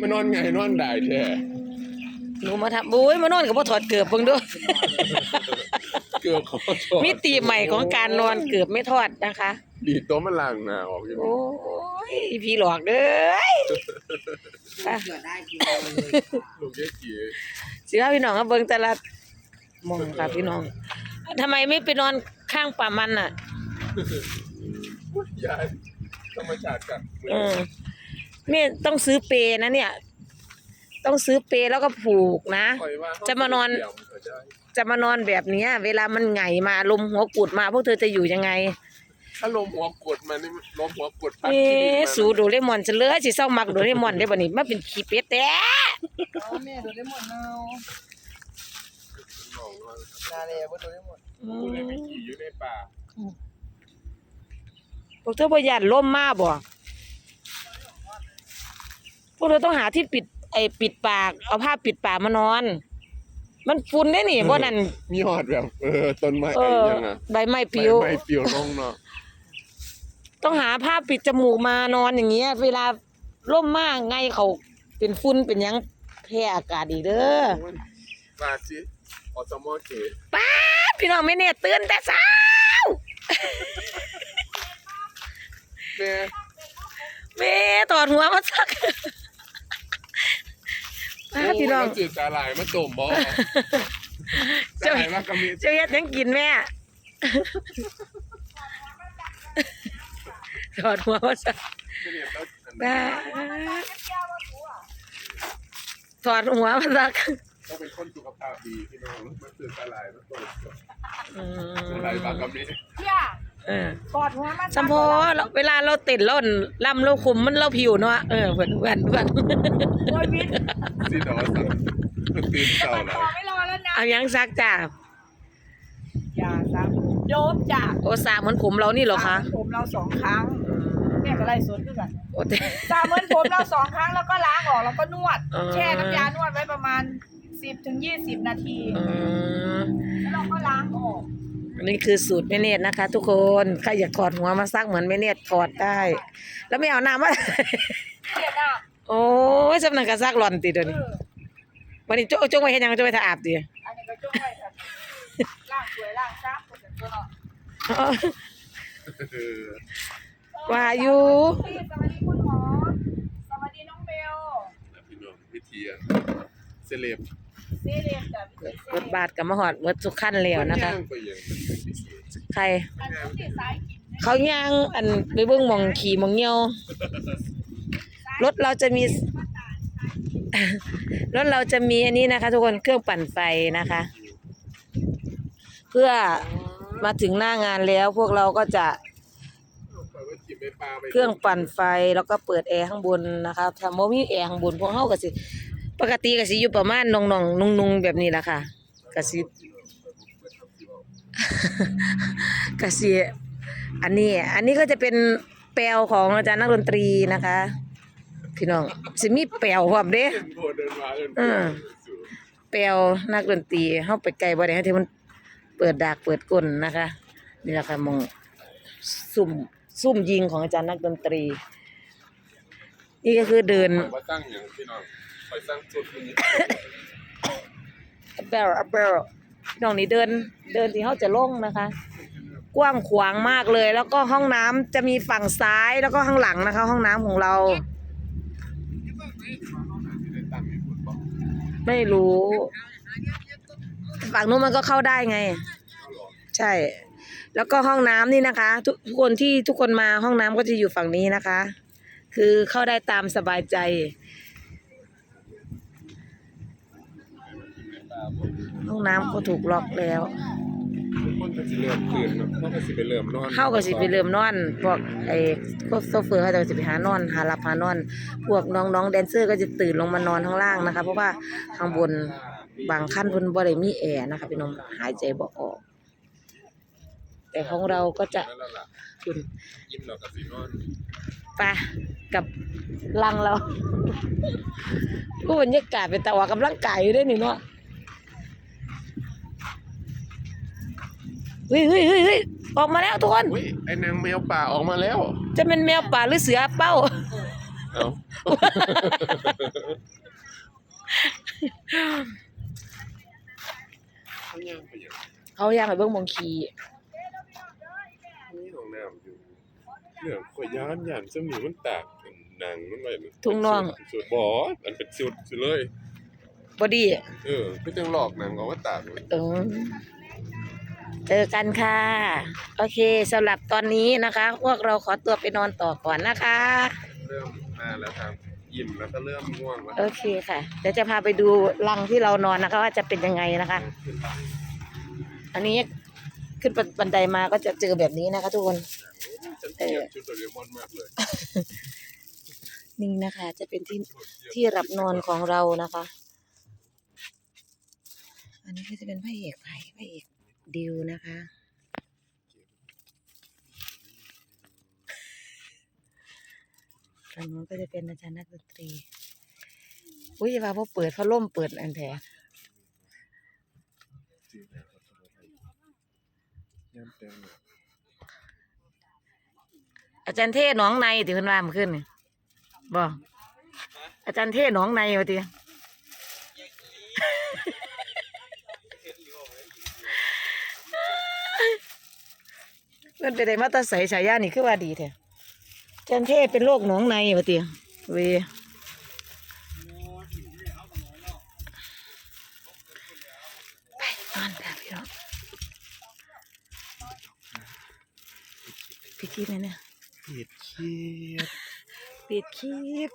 มานอนไงนอนได้แท้หนูมาทำโอ้ยมานอนกับพ่ถอดเกือบเบิ่งเด้วย เกือบขอโทษมิติใหม่ของการนอนเกือบไม่ทอดนะคะ ดีดตัวมันล่างหน้าออกอยู่โอ้ยพี่หลอกเด้อเกิดได้ทีเดียวเลยค่ะลูกเยกี่สิว่าพี่น้องก็เบิ่งแต่ละหมองค่ะพี่น้องทำไมไม่ไปนอนข้างป่ามันน่ะยายธรรมชาติกันเออเนี่ยต้องซื้อเปลนะเนี่ย ต้องซื้อเปลแล้วก็ผูกนะปล่อยว่าจะมานอนเดี๋ยวมัก็ได้จะมานอนแบบเนี้ย เวลามันไงมาลมหัวกุดมา พวกเธอจะอยู่ยังไงถ้าลมหัวกดมันนี่ลมหัวกดพัดเอ๊ที่ดินะสูโดเรมอนจะเลือสิเศร้ามักโดเรมอนได้บ่นี่มาเป็นขี้เป็ดแต่เอาแม่ดูได้หมดเนานาเลยว่าดูได้หมดกูเลยไปขี่อยู่ในป่าพวกเธอบ่ย่านล่มมาบ่ พวกเธอต้องหาที่ปิดไอ้ปิดปาก เอาผ้าปิดปากมานอน มันฝุ่นได้นี่บ่นั่นมีหอดแบบ เออต้นไม้เอไอ้อยังอะใบไม้ปลิวไม่ปลิวลงเนาะต้องหาผ้าปิดจมูกมานอนอย่างเงี้ย เวลาร่มมากไงเขาเป็นฝุ่นเป็นหยังแพ้อากาศอีกเด้อมาสิอสมอเขตป้าดพี่น้องไม่เนี่ยตื่นแต่เช้าแม่แม่ถอดหัวมาสัก ป้าดพี่น้องโยแล้วจืดสาหร่ายมาต้มบ่เจ้าสาหร่ายมากระมีเจ้าเฮ็ดหยังกินแม่ถอดหัวมาสักเนี่ยแล้วอันป้าดถอดหัวมาสักก็เป็นคนสุขภาพดีพี่น้องมาจืดสาหร่ายมาต้มอืสาหร่ายมากระมี เออกอดหัวมาสัมพอเราเวลาเราเต้นเราลำเราคุมมันเราผิวเนาะเออเพื่อนเพื่อนเพื่อนโอ้ยวิทย์สิดอสักตื่นเช้าแล้วขอไม่รอแล้วนะเอายังซักจ้าอย่าซ้ำโดบจ้ะโอสาเหมือนผมเรานี่เหรอคะผมเราสองครั้งแม่ก็ไล่สวนด้วยกันโอเตสาเหมือนผมเราสองครั้งแล้วก็ล้างออกแล้วก็นวดอ๋อแช่น้ำยานวดไว้ประมาณสิบถึงยี่สิบนาทีอืมแล้วเราก็ล้างออกอั นนี้คือสูตรแม่เนตรนะคะ ทุกคนใครอยากถอดหัวมาซักเหมือนแม่เนตรถอดได้ แล้วไม่เอาน้ำมาเรียนอะโอ้ยสำนักกระซักหล่อนติเดี๋ยวเอนี้อวันนี้โจ้โจ้งไว้เฮ็ดหยังโจ้งไว้ถ้าอาบติอันนี้ก็ช่วยครับล้างสวยล้างซักคนเป็นตัวเนาะเออว่าอยู่พี่สวัสดีคุณหมอสวัสดีน้องเบลแล้วพี่น้องวิธีอะเซเลบเซเรียนจ้ะพี่เซรเรียถนบาทกับมาหอดเมื่ทุกขั้นแล้วนะคะ ใคร เขาย่างอันไปเบิ่งมองขี่มองเหี่ยวรถเราจะมีรถเราจะมีอันนี้นะคะ ทุกคนเครื่องปั่นไฟนะคะ เพื่อมาถึงหน้างานแล้วพวกเราก็จะ เครื่องปั่นไฟแล้วก็เปิดแอร์ข้างบนนะคะถ้าโมมีแอร์ข้างบนพวกเฮาก็สิ ปกติก็สิอยู่ประมาณนองๆนุ่งๆแบบนี้แหละค่ะก็สิ ก็สิอันนี้ อันนี้ก็จะเป็นแปลวของอาจารย์นักดนตรีนะคะ พี่น้องสิมีแปลวพร้อมเด้เดินโบเดินมาเดินอืมแปลวนักดนตรีเฮาไปไกลบ่ได้ให้ที่มันเปิดดากเปิดก้นนะคะ นี่แหละค่ะหมองซุ่มซุ่มยิงของอาจารย์นักดนตรี นี่ก็คือเดินว่าตั้งอย่างพี่น้องไปสร้างจุดนี้เบลเบล น้องนี่เดินเดินที่เขาจะลงนะคะ กว้างขวางมากเลย แล้วก็ห้องน้ำจะมีฝั่งซ้ายแล้วก็ข้างหลังนะคะ ห้องน้ำของเรา ไม่รู้ ฝั่งนู้นมันก็เข้าได้ไง ใช่ แล้วก็ห้องน้ำนี่นะคะทุกทุกคนที่ทุกคนมาห้องน้ำก็จะอยู่ฝั่งนี้นะคะ คือเข้าได้ตามสบายใจ องน้ำก็ถูกล็อกแล้ว ทุกคนก็สิเริ่มคืนเนาะเขาก็สิไปเริ่มนอนเข้าก็สิไปเริ่มนอน พวกไอ้พวกโซเฟอร์เขาจะสิไปหานอนหาหลับหานอน พวกน้องๆแดนเซอร์ก็จะตื่นลงมานอนข้างล่างนะคะ เพราะว่าข้างบนบางขั้นเพิ่นบ่ได้มีแอร์นะคะพี่น้องหายใจบ่ออก แต่ของเราก็จะนั่นแหละล่ะคุณยิ้มเรากับสีนอนไปกับลังเราก็บรรยากาศเป็นตะวากำลังกายอยู่ด้วยนี่เนาะ เฮ้ยเฮ้ยเฮ้ยออกมาแล้วทุกคนไอ้นางแมวป่าออกมาแล้วจะเป็นแมวป่าหรือเสือเป้า เอา เขาย่างไปอย่างเขาย่างไปเบิ้งมงคีเนี้ของน้ำอยู่เรื่องขอย้านยันซึ่งหนูมันแตกหนังนั่นไว้มัทุ่งน่องสุดบ่อมันเป็นสุดสุดเลย บอดี เออก็จังหลอกหนังเอาว่าแตกเลยเออ เจอกันค่ะ โอเคสำหรับตอนนี้นะคะ พวกเราขอตัวไปนอนต่อก่อนนะคะ เริ่มมาแล้วครับอิ่มแล้วก็เริ่มง่วงแล้วโอเคค่ะ เดี๋ยวจะพาไปดูรังที่เรานอนนะคะ ว่าจะเป็นยังไงนะคะ ขึ้นมาอันนี้ขึ้นบันไดมาก็จะเจอแบบนี้นะคะทุกคน ฉันเกลียดชุดโดเรมอนมากเลยนี่นะคะ จะเป็นที่ที่รับนอนของเรานะคะ อันนี้ก็จะเป็นพระเอกไผ่พระเอก ดิวนะคะ ฝั่งนู้นก็จะเป็นอาจารย์นักดนตรี อุ้ยว่าพอเปิดพัดลมเปิดอันแท้ย่ำเต็มเลยอาจารย์เทศหนองในที่เพิ่นว่ามื่อคืนนี่บอกอาจารย์เทศหนองในว่าติ เพิ่นไปได้มาแตาใส่ฉายานี่คือว่าดีแท้อาจารย์เทศเป็นโรคหนองในว่าติเวยไปนอนค่ะพี่น้องพี่คิดไหมเนี่ยผิดเครียดปิดคลิป